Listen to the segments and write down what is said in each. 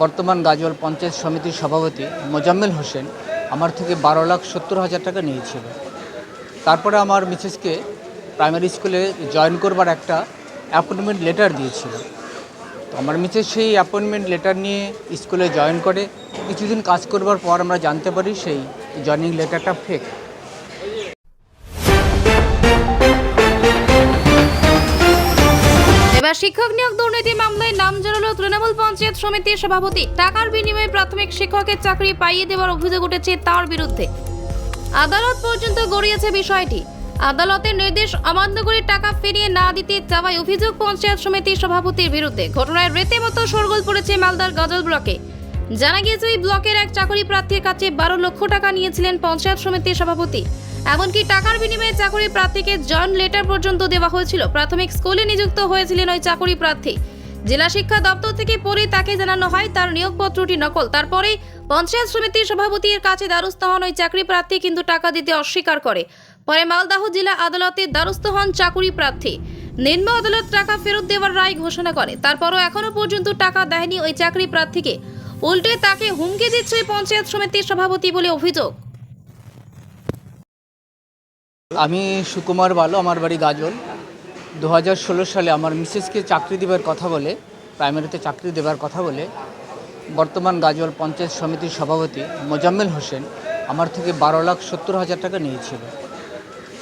বর্তমান গাজল পঞ্চায়েত সমিতির সভাপতি মোজাম্মেল হোসেন আমার থেকে বারো লাখ সত্তর হাজার টাকা নিয়েছিল। তারপরে আমার মিসেসকে প্রাইমারি স্কুলে জয়েন করবার একটা অ্যাপয়েন্টমেন্ট লেটার দিয়েছিল। তো আমার মিসেস সেই অ্যাপয়েন্টমেন্ট লেটার নিয়ে স্কুলে জয়েন করে, কিছুদিন কাজ করবার পর আমরা জানতে পারি সেই জয়নিং লেটারটা ফেক শিক্ষক নিয়োগ দুর্নীতি মামলায় নাম জড়ালো তৃণমূল পঞ্চায়েত সমিতির সভাপতি। টাকার বিনিময়ে প্রাথমিক শিক্ষকের চাকরি পাইয়ে দেওয়ার অভিযোগ উঠেছে তার বিরুদ্ধে। আদালত পর্যন্ত গড়িয়েছে বিষয়টি। আদালতের নির্দেশ অমান্য করে টাকা ফিরিয়ে না দিতে চাওয়ায় অভিযোগ পঞ্চায়েত সমিতির সভাপতির বিরুদ্ধে। ঘটনায় রীতিমতো সরগোল পড়েছে মালদার গজল ব্লকে। জানা গিয়েছে এই ব্লকের এক চাকরি প্রার্থীর কাছে বারো লক্ষ টাকা নিয়েছিলেন পঞ্চায়েত সমিতির সভাপতি। এমনকি টাকার বিনিময়ে চাকরি প্রার্থীকে জয়েন লেটার পর্যন্ত দেওয়া হয়েছিল। প্রাথমিক স্কুলে নিযুক্ত হয়েছিলেন ওই চাকরি প্রার্থী। জেলা শিক্ষা দপ্তর থেকে পরে তাকে জানানো হয়, তার নিয়োগপত্রটি নকল। তারপরেই পঞ্চায়েত সমিতির সভাপতির কাছে দ্বারস্থ হন ওই চাকরি প্রার্থী, কিন্তু টাকা দিতে অস্বীকার করে। পরে মালদাহ জেলা আদালতে দ্বারস্থ হন চাকরি প্রার্থী। নিম্ন আদালত টাকা ফেরত দেওয়ার রায় ঘোষণা করে। তারপরও এখনও পর্যন্ত টাকা দেয়নি ওই চাকরি প্রার্থীকে। উল্টে তাকে হুমকি দিচ্ছে পঞ্চায়েত সমিতির সভাপতি বলে অভিযোগ। আমি সুকুমার বালো, আমার বাড়ি গাজল। দু হাজার ষোলো সালে আমার মিসেসকে চাকরি দেবার কথা বলে, প্রাইমারিতে চাকরি দেবার কথা বলে, বর্তমান গাজল পঞ্চায়েত সমিতির সভাপতি মোজাম্মেল হোসেন আমার থেকে বারো লাখ সত্তর হাজার টাকা নিয়েছিল।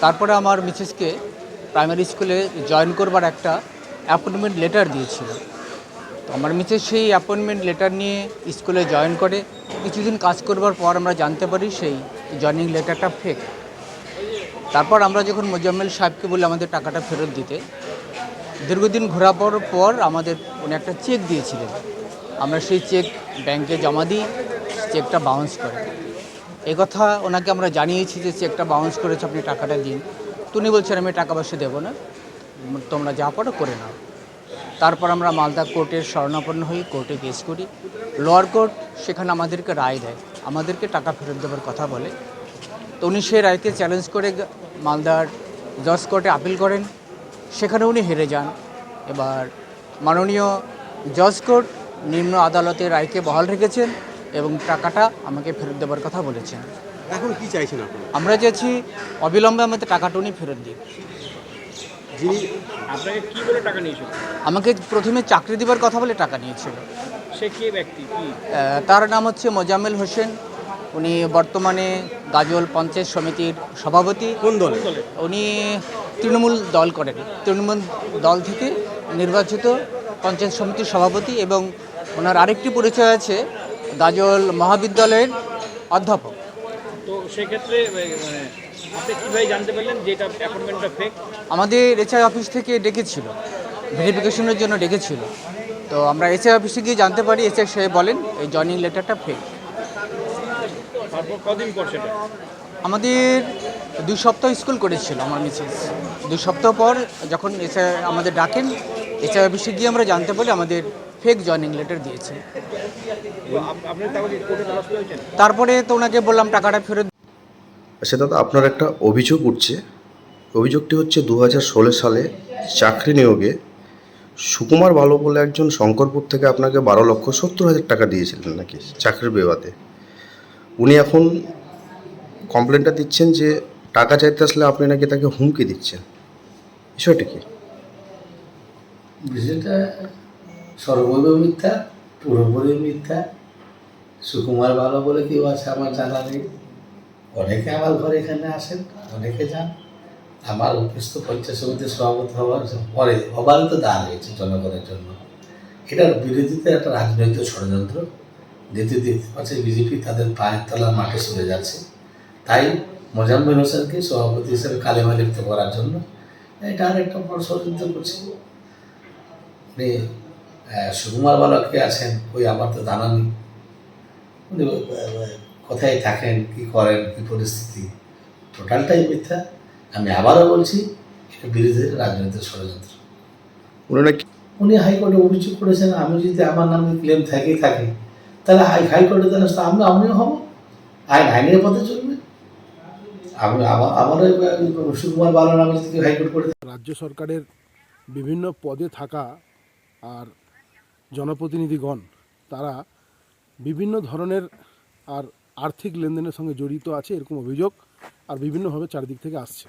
তারপরে আমার মিসেসকে প্রাইমারি স্কুলে জয়েন করবার একটা অ্যাপয়েন্টমেন্ট লেটার দিয়েছিল। তো আমার মিসেস সেই অ্যাপয়েন্টমেন্ট লেটার নিয়ে স্কুলে জয়েন করে, কিছুদিন কাজ করবার পর আমরা জানতে পারি সেই জয়নিং লেটারটা ফেক তারপর আমরা যখন মোজাম্মেল সাহেবকে বলি আমাদের টাকাটা ফেরত দিতে, দীর্ঘদিন ঘোরার পর আমাদের উনি একটা চেক দিয়েছিলেন। আমরা সেই চেক ব্যাংকে জমা দিই, চেকটা বাউন্স করে। এই কথা ওনাকে আমরা জানিয়েছি যে চেকটা বাউন্স করেছে, আপনি টাকাটা দিন। তো উনি বলছেন, আমি টাকা পয়সা দেবো না, তোমরা যা পারো করে নাও। তারপর আমরা মালদা কোর্টের শরণাপন্ন হই, কোর্টে কেস করি। লোয়ার কোর্ট সেখানে আমাদেরকে রায় দেয়, আমাদেরকে টাকা ফেরত দেওয়ার কথা বলে। তো উনি সেই রায়কে চ্যালেঞ্জ করে মালদার জজ কোর্টে আপিল করেন সেখানে উনি হেরে যান। এবার মাননীয় জজ কোর্ট নিম্ন আদালতের রায়কে বহাল রেখেছেন এবং টাকাটা আমাকে ফেরত দেওয়ার কথা বলেছেন। এখন কি চাইছেন আপনি আমরা চাইছি অবিলম্বে আমাদের টাকাটা উনি ফেরত দিন যিনি আপনাকে কি বলে টাকা নিয়েছিল? আমাকে প্রথমে চাকরি দেবার কথা বলে টাকা নিয়েছিল। সে কে ব্যক্তি? কি? তার নাম হচ্ছে মোজাম্মেল হোসেন। উনি বর্তমানে গাজল পঞ্চায়েত সমিতির সভাপতি। কোন দলে? উনি তৃণমূল দল করেন। তৃণমূল দল থেকে নির্বাচিত পঞ্চায়েত সমিতির সভাপতি এবং ওনার আরেকটি পরিচয় আছে গাজল মহাবিদ্যালয়ের অধ্যাপক। তো সেক্ষেত্রে আপনি কীভাবে জানতে পারলেন যে এটা অ্যাপয়েন্টমেন্টটা ফেক আমাদের এসআই অফিস থেকে ডেকেছিল ভেরিফিকেশনের জন্য ডেকেছিল। তো আমরা এসআই অফিসে গিয়ে জানতে পারি এসআই সাহেব বলেন এই জয়নিং লেটারটা ফেক তারপর কদিন পর সেটা? আমাদের দুই সপ্তাহ স্কুল করেছিল আমার মিসেস। দুই সপ্তাহ পর যখন এসে আমাদের ডাকেন এসআই অফিসে গিয়ে আমরা জানতে পারি আমাদের ফেক জয়নিং লেটার দিয়েছে। তারপরে তো ওনাকে বললাম টাকাটা ফেরত আচ্ছা দাদা আপনার একটা অভিযোগ উঠছে। অভিযোগটি হচ্ছে দু হাজার ষোলো সালে চাকরি নিয়োগে সুকুমার ভালো বলে একজন শঙ্করপুর থেকে আপনাকে বারো লক্ষ সত্তর হাজার টাকা দিয়েছিলেন নাকি চাকরির বেবাতে উনি এখন কমপ্লেনটা দিচ্ছেন যে টাকা চাইতে আসলে আপনি নাকি তাকে হুমকি দিচ্ছেন। বিষয়টা কি? বিষয়টা সর্বৈব মিথ্যা, পুরোপুরি মিথ্যা। সুকুমার ভালো বলে কেউ আছে আমার জানা নেই। অনেকে আমার ঘরে এখানে আসেন, অনেকে যান। আমার অফিস পঞ্চায়েত সমিতির সভাপতি হওয়ার পরে অবারিত দান হয়েছে জনগণের জন্য। এটার বিরোধিতা একটা রাজনৈতিক ষড়যন্ত্র। দ্বিতীয় দেখতে পাচ্ছে বিজেপি তাদের পায়ের তলার মাঠে সরে যাচ্ছে। তাই মোজাম্মেল হোসেনকে সভাপতি হিসেবে কালেমা লিপ্ত করার জন্য এটা আর একটা বড় ষড়যন্ত্র করছে। উনি সুকুমার বালককে আছেন ওই আমার তো জানা নেই। উনি কোথায় থাকেন কি করেন কি পরিস্থিতি? টোটালটাই মিথ্যা। আমি আবারও বলছি এটা বিরোধীদের রাজনৈতিক ষড়যন্ত্র। উনি হাইকোর্টে অভিযোগ করেছেন আমি যদি আমার নামে ক্লেম থেকেই থাকে। তাহলে হাই হাইকোর্টে তাহলে আমি আমিও হব। আইন আইনের পথে চলবে। আমার সুকুমার হাইকোর্ট করে রাজ্য সরকারের বিভিন্ন পদে থাকা আর জনপ্রতিনিধিগণ, তারা বিভিন্ন ধরনের আর আর্থিক লেনদেনের সঙ্গে জড়িত আছে এরকম অভিযোগ, আর বিভিন্নভাবে চারিদিক থেকে আসছে।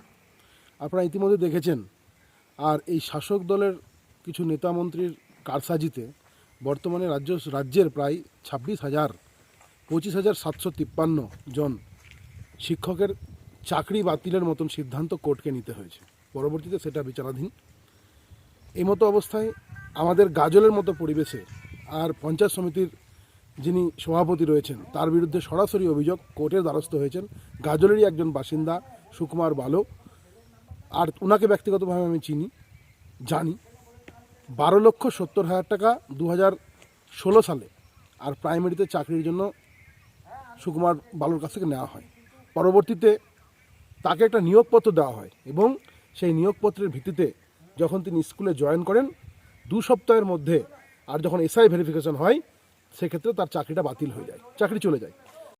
আপনারা ইতিমধ্যে দেখেছেন, আর এই শাসক দলের কিছু নেতা মন্ত্রীর কারসাজিতে বর্তমানে রাজ্য রাজ্যের প্রায় ছাব্বিশ হাজার, পঁচিশ হাজার সাতশো তিপ্পান্ন জন শিক্ষকের চাকরি বাতিলের মতন সিদ্ধান্ত কোর্টকে নিতে হয়েছে। পরবর্তীতে সেটা বিচারাধীন। এই মতো অবস্থায় আমাদের গাজলের মতো পরিবেশে আর পঞ্চায়েত সমিতির যিনি সভাপতি রয়েছেন, তার বিরুদ্ধে সরাসরি অভিযোগ কোর্টের দ্বারস্থ হয়েছেন গাজলেরই একজন বাসিন্দা সুকুমার বালো আর ওনাকে ব্যক্তিগতভাবে আমি চিনি, জানি। বারো লক্ষ সত্তর হাজার টাকা দু ষোলো সালে আর প্রাইমারিতে চাকরির জন্য সুকুমার বালুর কাছ থেকে নেওয়া হয়। পরবর্তীতে তাকে একটা নিয়োগপত্র দেওয়া হয় এবং সেই নিয়োগপত্রের ভিত্তিতে যখন তিনি স্কুলে জয়েন করেন, দু সপ্তাহের মধ্যে আর যখন এসআই ভেরিফিকেশন হয়, সেক্ষেত্রে তার চাকরিটা বাতিল হয়ে যায়, চাকরি চলে যায়।